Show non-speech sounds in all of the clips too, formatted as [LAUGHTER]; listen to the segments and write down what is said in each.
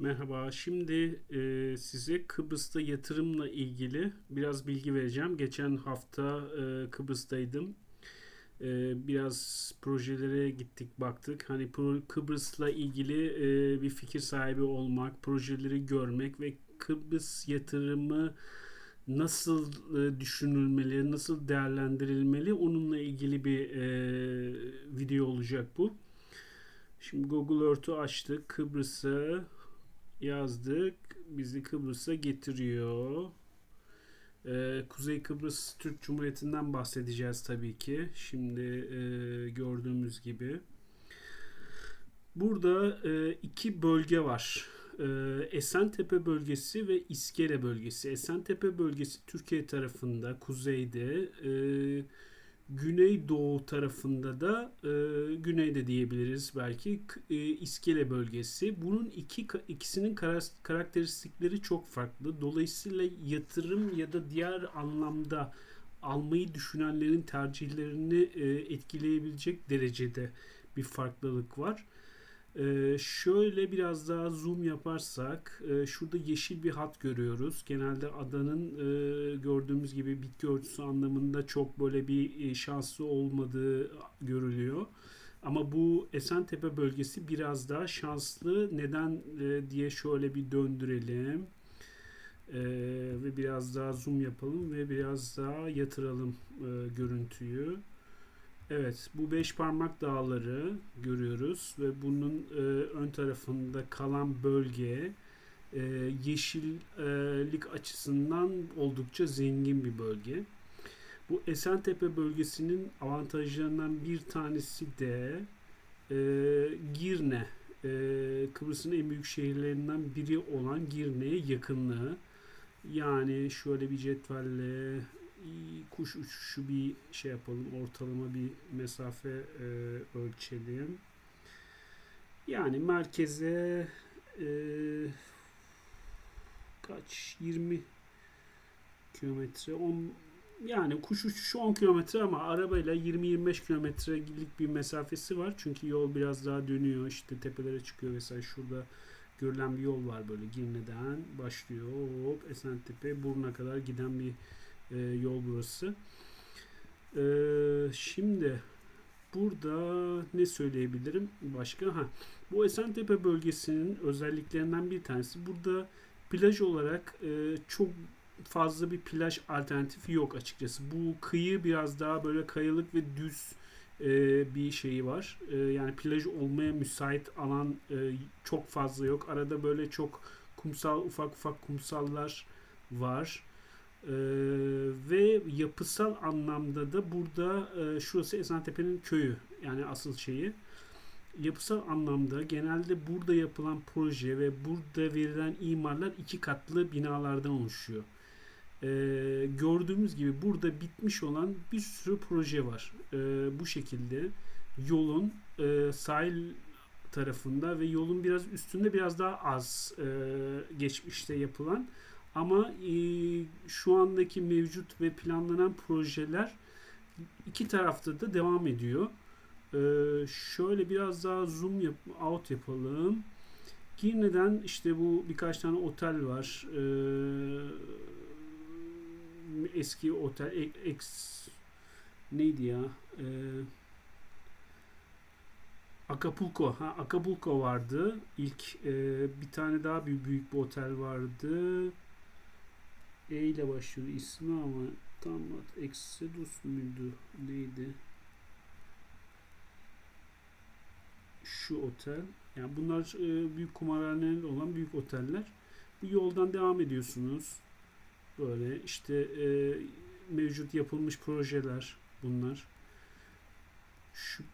Merhaba. Şimdi e, size Kıbrıs'ta yatırımla ilgili biraz bilgi vereceğim. Geçen hafta e, Kıbrıs'taydım. E, biraz projelere gittik, baktık. Hani pro, Kıbrıs'la ilgili e, bir fikir sahibi olmak, projeleri görmek ve Kıbrıs yatırımı nasıl e, düşünülmeli, nasıl değerlendirilmeli onunla ilgili bir e, video olacak bu. Şimdi Google Earth'ü açtık. Kıbrıs'ı yazdık. Bizi Kıbrıs'a getiriyor. Ee, Kuzey Kıbrıs Türk Cumhuriyeti'nden bahsedeceğiz tabii ki. Şimdi e, gördüğümüz gibi. Burada e, iki bölge var. E, Esentepe bölgesi ve İskele bölgesi. Esentepe bölgesi Türkiye tarafında, kuzeyde. E, Güneydoğu tarafında da e, güneyde diyebiliriz belki e, İskele bölgesi. Bunun iki ikisinin karakteristikleri çok farklı. Dolayısıyla yatırım ya da diğer anlamda almayı düşünenlerin tercihlerini e, etkileyebilecek derecede bir farklılık var. Ee, şöyle biraz daha zoom yaparsak e, şurada yeşil bir hat görüyoruz. Genelde adanın e, gördüğümüz gibi bitki örtüsü anlamında çok böyle bir e, şanslı olmadığı görülüyor. Ama bu Esentepe bölgesi biraz daha şanslı. Neden e, diye şöyle bir döndürelim. E, ve biraz daha zoom yapalım ve biraz daha yatıralım e, görüntüyü. Evet, bu beş parmak dağları görüyoruz ve bunun e, ön tarafında kalan bölge e, yeşillik açısından oldukça zengin bir bölge. Bu Esentepe bölgesinin avantajlarından bir tanesi de e, Girne. E, Kıbrıs'ın en büyük şehirlerinden biri olan Girne'ye yakınlığı. Yani şöyle bir cetvelle kuş uçuşu bir şey yapalım. Ortalama bir mesafe e, ölçelim. Yani merkeze e, kaç 20 kilometre 10 yani kuş uçuşu 10 kilometre ama arabayla 20-25 kilometrelik bir mesafesi var. Çünkü yol biraz daha dönüyor. işte tepelere çıkıyor vesaire. Şurada görülen bir yol var böyle Girne'den başlıyor. Hop Esentepe Burun'a kadar giden bir e, yol burası. E, şimdi burada ne söyleyebilirim başka? Ha, bu Esentepe bölgesinin özelliklerinden bir tanesi. Burada plaj olarak e, çok fazla bir plaj alternatifi yok açıkçası. Bu kıyı biraz daha böyle kayalık ve düz e, bir şeyi var. E, yani plaj olmaya müsait alan e, çok fazla yok. Arada böyle çok kumsal ufak ufak kumsallar var. Ee, ve yapısal anlamda da burada e, şurası Esentepe'nin köyü yani asıl şeyi. Yapısal anlamda genelde burada yapılan proje ve burada verilen imarlar iki katlı binalardan oluşuyor. Ee, gördüğümüz gibi burada bitmiş olan bir sürü proje var. Ee, bu şekilde yolun e, sahil tarafında ve yolun biraz üstünde biraz daha az e, geçmişte yapılan ama e, şu andaki mevcut ve planlanan projeler iki tarafta da devam ediyor. E, şöyle biraz daha zoom yap, out yapalım. Girne'den işte bu birkaç tane otel var. E, eski otel ex neydi ya? E, Acapulco. Ha, Acapulco vardı. İlk e, bir tane daha bir büyük bir otel vardı. E ile başlıyor ismi ama tam Exodus muydu? Neydi? Şu otel. Yani bunlar e, büyük kumarhaneler olan büyük oteller. Bu yoldan devam ediyorsunuz. Böyle işte e, mevcut yapılmış projeler bunlar. Şu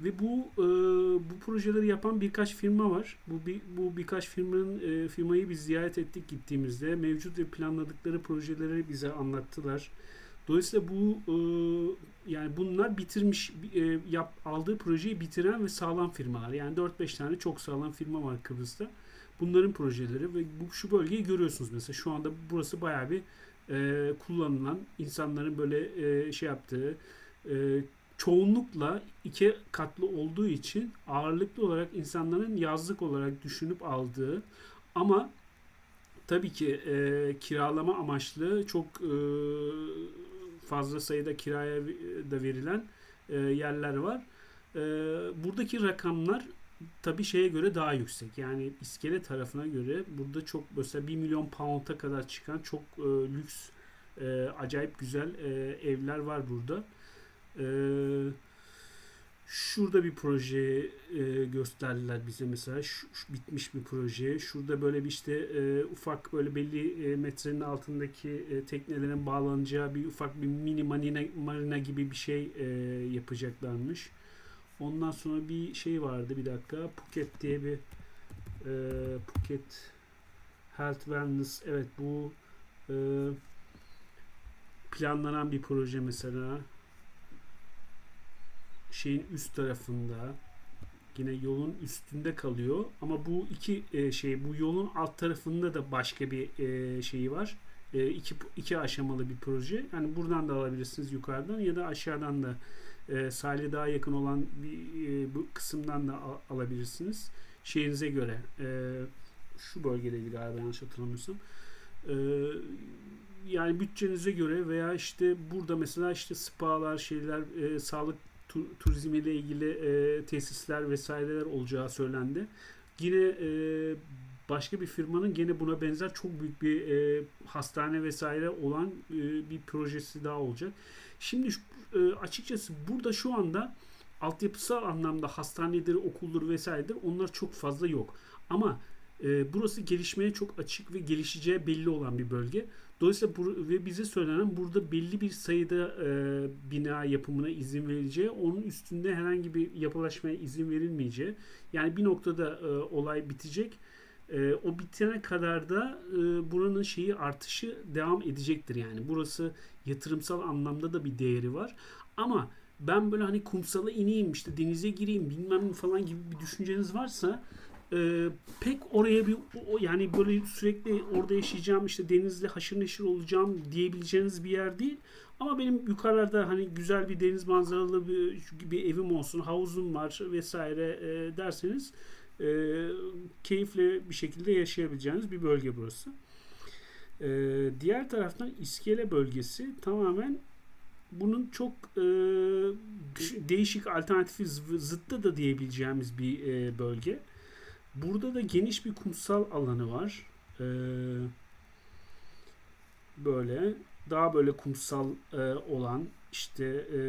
ve bu e, bu projeleri yapan birkaç firma var. Bu bir, bu birkaç firmanın e, firmayı biz ziyaret ettik gittiğimizde. Mevcut ve planladıkları projeleri bize anlattılar. Dolayısıyla bu e, yani bunlar bitirmiş e, yap aldığı projeyi bitiren ve sağlam firmalar. Yani 4-5 tane çok sağlam firma var Kıbrıs'ta. Bunların projeleri ve bu şu bölgeyi görüyorsunuz mesela. Şu anda burası bayağı bir e, kullanılan insanların böyle e, şey yaptığı e, çoğunlukla iki katlı olduğu için ağırlıklı olarak insanların yazlık olarak düşünüp aldığı ama tabii ki e, kiralama amaçlı çok e, fazla sayıda kiraya da verilen e, yerler var. E, buradaki rakamlar tabii şeye göre daha yüksek. Yani iskele tarafına göre burada çok mesela 1 milyon pound'a kadar çıkan çok e, lüks e, acayip güzel e, evler var burada. E, şurada bir proje e, gösterdiler bize mesela şu, şu bitmiş bir proje. Şurada böyle bir işte e, ufak böyle belli e, metrenin altındaki e, teknelerin bağlanacağı bir ufak bir mini marina, marina gibi bir şey e, yapacaklarmış. Ondan sonra bir şey vardı bir dakika. Phuket diye bir e, Phuket Health Wellness evet bu e, planlanan bir proje mesela şeyin üst tarafında yine yolun üstünde kalıyor. Ama bu iki e, şey bu yolun alt tarafında da başka bir e, şeyi var. E, iki, iki aşamalı bir proje. Yani buradan da alabilirsiniz yukarıdan ya da aşağıdan da e, sahile daha yakın olan bir e, bu kısımdan da al, alabilirsiniz. Şeyinize göre e, şu bölgedeydi galiba yanlış hatırlamıyorsam. E, yani bütçenize göre veya işte burada mesela işte spalar şeyler e, sağlık tu, turizm ile ilgili e, tesisler vesaireler olacağı söylendi. Yine e, başka bir firmanın gene buna benzer çok büyük bir e, hastane vesaire olan e, bir projesi daha olacak. Şimdi e, açıkçası burada şu anda altyapısal anlamda hastanedir, okuldur vesairedir onlar çok fazla yok. Ama e, burası gelişmeye çok açık ve gelişeceği belli olan bir bölge. Dolayısıyla bu, ve bize söylenen burada belli bir sayıda e, bina yapımına izin verileceği, onun üstünde herhangi bir yapılaşmaya izin verilmeyeceği. Yani bir noktada e, olay bitecek. E, o bitene kadar da e, buranın şeyi artışı devam edecektir yani. Burası yatırımsal anlamda da bir değeri var. Ama ben böyle hani kumsala ineyim işte denize gireyim bilmem falan gibi bir düşünceniz varsa e, pek oraya bir yani böyle sürekli orada yaşayacağım işte denizle haşır neşir olacağım diyebileceğiniz bir yer değil. Ama benim yukarılarda hani güzel bir deniz manzaralı bir, bir evim olsun, havuzum var vesaire e, derseniz e, keyifli bir şekilde yaşayabileceğiniz bir bölge burası. E, diğer taraftan İskele bölgesi tamamen bunun çok e, değişik alternatifi zıttı da diyebileceğimiz bir e, bölge. Burada da geniş bir kumsal alanı var. Ee, böyle daha böyle kumsal e, olan işte e,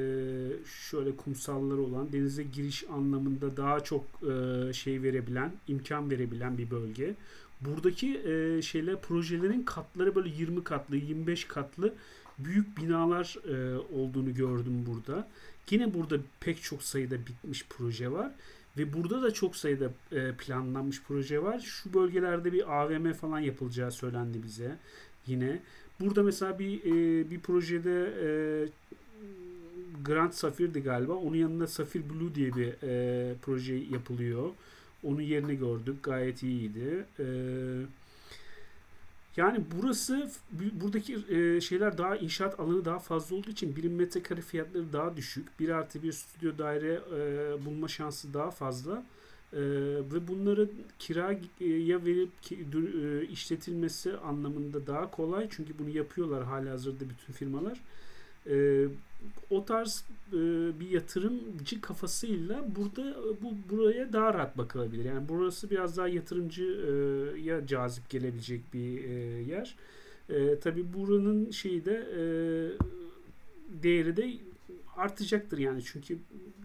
şöyle kumsalları olan denize giriş anlamında daha çok e, şey verebilen, imkan verebilen bir bölge. Buradaki e, şeyler projelerin katları böyle 20 katlı, 25 katlı büyük binalar e, olduğunu gördüm burada. Yine burada pek çok sayıda bitmiş proje var. Ve burada da çok sayıda e, planlanmış proje var. Şu bölgelerde bir AVM falan yapılacağı söylendi bize. Yine burada mesela bir e, bir projede e, Grand Safir'di galiba. Onun yanında Safir Blue diye bir e, proje yapılıyor. Onun yerini gördük. Gayet iyiydi. Eee yani burası buradaki e, şeyler daha inşaat alanı daha fazla olduğu için birim metrekare fiyatları daha düşük. Bir artı bir stüdyo daire e, bulma şansı daha fazla. E, ve bunları kiraya verip e, işletilmesi anlamında daha kolay. Çünkü bunu yapıyorlar hali hazırda bütün firmalar. E, o tarz e, bir yatırımcı kafasıyla burada bu buraya daha rahat bakılabilir. Yani burası biraz daha yatırımcıya cazip gelebilecek bir e, yer. E, tabii buranın şeyi de e, değeri de artacaktır yani çünkü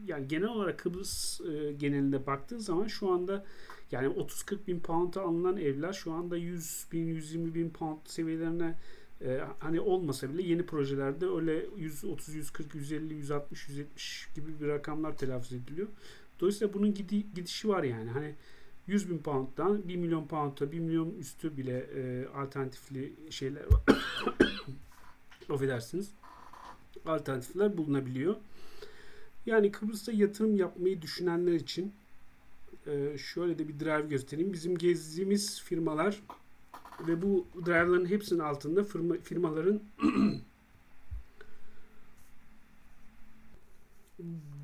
yani genel olarak Kıbrıs e, genelinde baktığı zaman şu anda yani 30-40 bin pound'a alınan evler şu anda 100 bin 120 bin pound seviyelerine ee, hani olmasa bile yeni projelerde öyle 130, 140, 150, 160, 170 gibi bir rakamlar telaffuz ediliyor. Dolayısıyla bunun gidi, gidişi var yani. Hani 100 bin pound'dan 1 milyon pound'a 1 milyon üstü bile e, alternatifli şeyler. [COUGHS] Affedersiniz. Alternatifler bulunabiliyor. Yani Kıbrıs'ta yatırım yapmayı düşünenler için e, şöyle de bir drive göstereyim. Bizim gezdiğimiz firmalar ve bu driver'ların hepsinin altında firma, firmaların [CLEARS THROAT]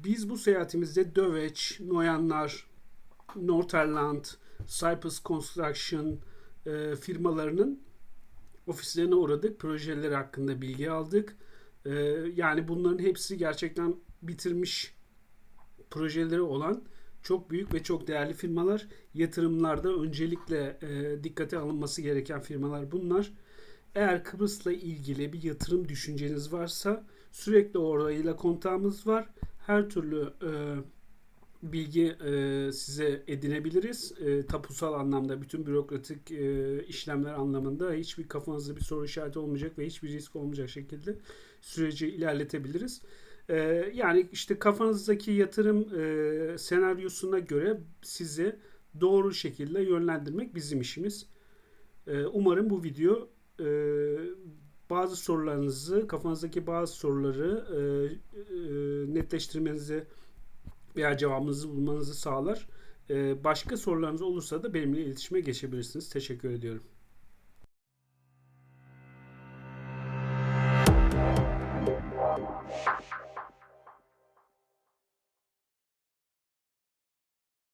Biz bu seyahatimizde Döveç, Noyanlar, Norterland, Cypress Construction e, firmalarının ofislerine uğradık. Projeleri hakkında bilgi aldık. E, yani bunların hepsi gerçekten bitirmiş projeleri olan çok büyük ve çok değerli firmalar. Yatırımlarda öncelikle e, dikkate alınması gereken firmalar bunlar. Eğer Kıbrıs'la ilgili bir yatırım düşünceniz varsa sürekli orayla kontağımız var. Her türlü e, bilgi e, size edinebiliriz. E, tapusal anlamda, bütün bürokratik e, işlemler anlamında hiçbir kafanızda bir soru işareti olmayacak ve hiçbir risk olmayacak şekilde süreci ilerletebiliriz. Ee, yani işte kafanızdaki yatırım e, senaryosuna göre sizi doğru şekilde yönlendirmek bizim işimiz. Ee, umarım bu video e, bazı sorularınızı, kafanızdaki bazı soruları e, e, netleştirmenizi veya cevabınızı bulmanızı sağlar. E, başka sorularınız olursa da benimle iletişime geçebilirsiniz. Teşekkür ediyorum.